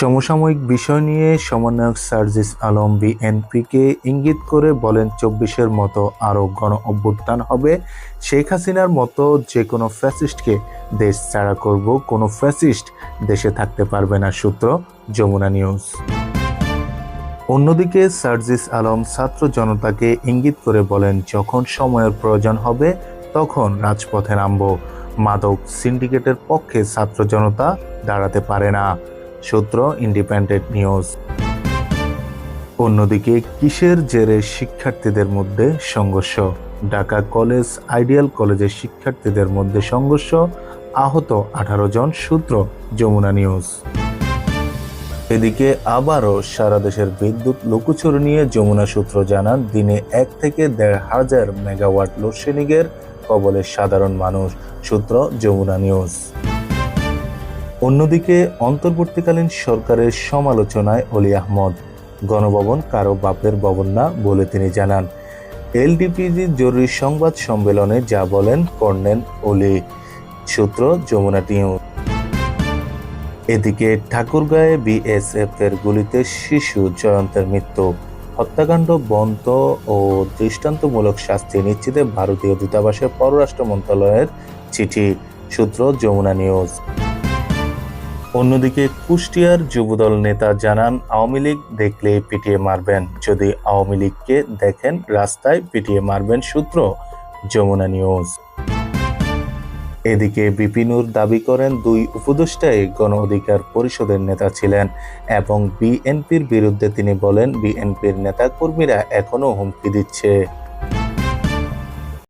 সমসাময়িক বিষয় নিয়ে সমন্বয়ক সার্জিস আলম বিএনপিকে ইঙ্গিত করে বলেন, চব্বিশের মতো আরও গণ অভ্যুত্থান হবে। শেখ হাসিনার মতো যে কোনো ফ্যাসিস্টকে দেশ ছাড়া করব, কোনো ফ্যাসিস্ট দেশে থাকতে পারবে না, সূত্র যমুনা নিউজ। অন্যদিকে সার্জিস আলম ছাত্র জনতাকে ইঙ্গিত করে বলেন, যখন সময়ের প্রয়োজন হবে, তখন রাজপথে নামব। মাদক সিন্ডিকেটের পক্ষে ছাত্র জনতা দাঁড়াতে পারে না। সূত্র ইন্ডিপেন্ডেন্ট নিউজ অন্যদিকে, কিসের জেরে শিক্ষার্থীদের মধ্যে সংঘর্ষ? ঢাকা কলেজ, আইডিয়াল কলেজের শিক্ষার্থীদের মধ্যে সংঘর্ষ? আহত আঠারো জন সূত্র, যমুনা নিউজ। এদিকে আবারও সারা দেশের বিদ্যুৎ লুকোচুরি নিয়ে যমুনা সূত্র জানান, দিনে এক থেকে দেড় হাজার মেগাওয়াট লোডশেডিংয়ের কবলে সাধারণ মানুষ। সূত্র, যমুনা নিউজ। অন্যদিকে অন্তর্বর্তীকালীন সরকারের সমালোচনায় অলি আহমদ। গণভবন কারও বাপের ভবন না বলে তিনি জানান। এলডিপিজি জরুরি সংবাদ সম্মেলনে যা বলেন কর্নেল অলি। সূত্র যমুনা নিউজ এদিকে ঠাকুরগাঁয়ে বিএসএফ এর গুলিতে শিশু জয়ন্তের মৃত্যু। হত্যাকাণ্ড বন্ধ ও দৃষ্টান্তমূলক শাস্তি নিশ্চিতে ভারতীয় দূতাবাসের পররাষ্ট্র মন্ত্রণালয়ের চিঠি। সূত্র যমুনা নিউজ। অন্যদিকে কুষ্টিয়ার যুবদল নেতা জানান, আওয়ামী লীগ দেখলে পিটিয়ে মারবেন। যদি আওয়ামী লীগকে দেখেন রাস্তায় পিটিয়ে মারবেন সূত্র, যমুনা নিউজ। এদিকে বিপিনুর দাবি করেন, দুই উপদেষ্টাই গণ অধিকার পরিষদের নেতা ছিলেন এবং বিএনপির বিরুদ্ধে তিনি বলেন, বিএনপির নেতাকর্মীরা এখনও হুমকি দিচ্ছে।